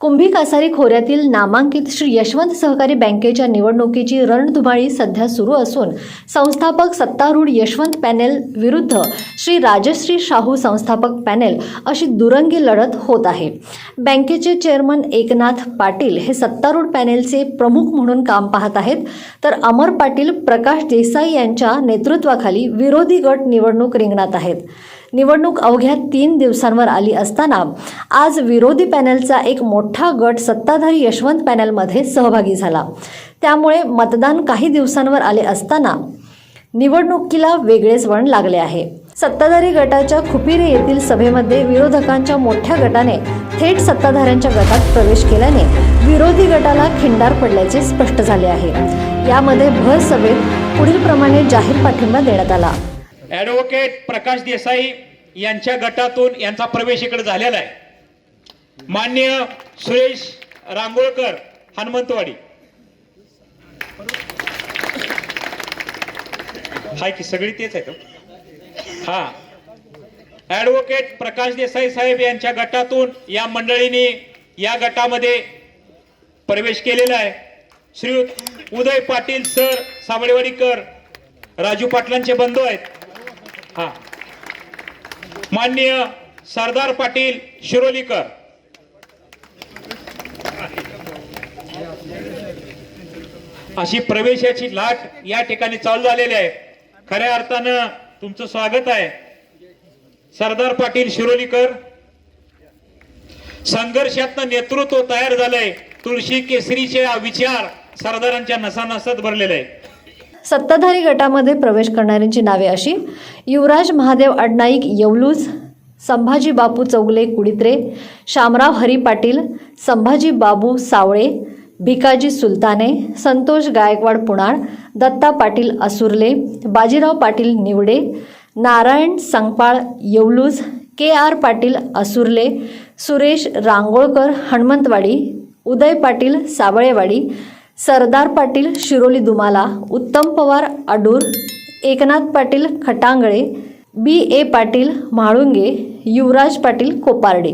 कुंभी कासारी खोऱ्यातील नामांकित श्री यशवंत सहकारी बँकेच्या निवडणुकीची रणधुमाळी सध्या सुरू असून संस्थापक सत्तारूढ यशवंत पॅनेल विरुद्ध श्री राजश्री शाहू संस्थापक पॅनेल अशी दुरंगी लढत होत आहे. बँकेचे चेअरमन एकनाथ पाटील हे सत्तारूढ पॅनेलचे प्रमुख म्हणून काम पाहत आहेत. तर अमर पाटील प्रकाश देसाई यांच्या नेतृत्वाखाली विरोधी गट निवडणूक रिंगणात आहेत. निवडणूक अवघ्या तीन दिवसांवर आली असताना आज विरोधी पॅनलचा एक मोठा गट सत्ताधारी यशवंत पॅनलमध्ये सहभागी झाला. त्यामुळे मतदान काही दिवसांवर आले असताना निवडणुकीला वेगळेच वळण लागले आहे. सत्ताधारी गटाच्या खुपिरे येथील सभेमध्ये विरोधकांच्या मोठ्या गटाने थेट सत्ताधाऱ्यांच्या गटात प्रवेश केल्याने विरोधी गटाला खिंडार पडल्याचे स्पष्ट झाले आहे. यामध्ये भर सभेत पुढील प्रमाणे जाहीर पाठिंबा देण्यात आला. ॲडव्होकेट प्रकाश देसाई यांच्या गटातून यांचा प्रवेश इकडे झालेला आहे. मान्य सुरेश रांगोळकर हनुमंतवाडी. हाय की सगळी तेच आहे हो. हा. ॲडव्होकेट प्रकाश देसाई साहेब यांच्या गटातून या मंडळीने या गटामध्ये प्रवेश केलेला आहे. श्री उदय पाटील सर साबळेवाडीकर राजू पाटलांचे बंधू आहेत. हा. माननीय सरदार पाटील शिरोलीकर. अशी प्रवेशाची लाट या ठिकाणी चालू झालेली आहे. खऱ्या अर्थानं तुमचं स्वागत आहे. सरदार पाटील शिरोलीकर संघर्षातनं नेतृत्व तयार झालंय. तुळशी केसरीचे विचार सरदारांच्या नसानसात भरलेले आहे. सत्ताधारी गटामध्ये प्रवेश करणाऱ्यांची नावे अशी. युवराज महादेव अडनाईक येवलूज संभाजी बापू चौगले कुडित्रे शामराव हरी पाटील संभाजी बाबू सावळे भिकाजी सुलताने संतोष गायकवाड पुणाळ दत्ता पाटील असुर्ले बाजीराव पाटील निवडे नारायण संगपाळ येवलूज के आर पाटील असुर्ले सुरेश रांगोळकर हनुमंतवाडी उदय पाटील सावळेवाडी सरदार पाटील शिरोली दुमाला उत्तम पवार अडूर एकनाथ पाटील खटांगळे बी ए पाटील म्हाळुंगे युवराज पाटील कोपार्डे.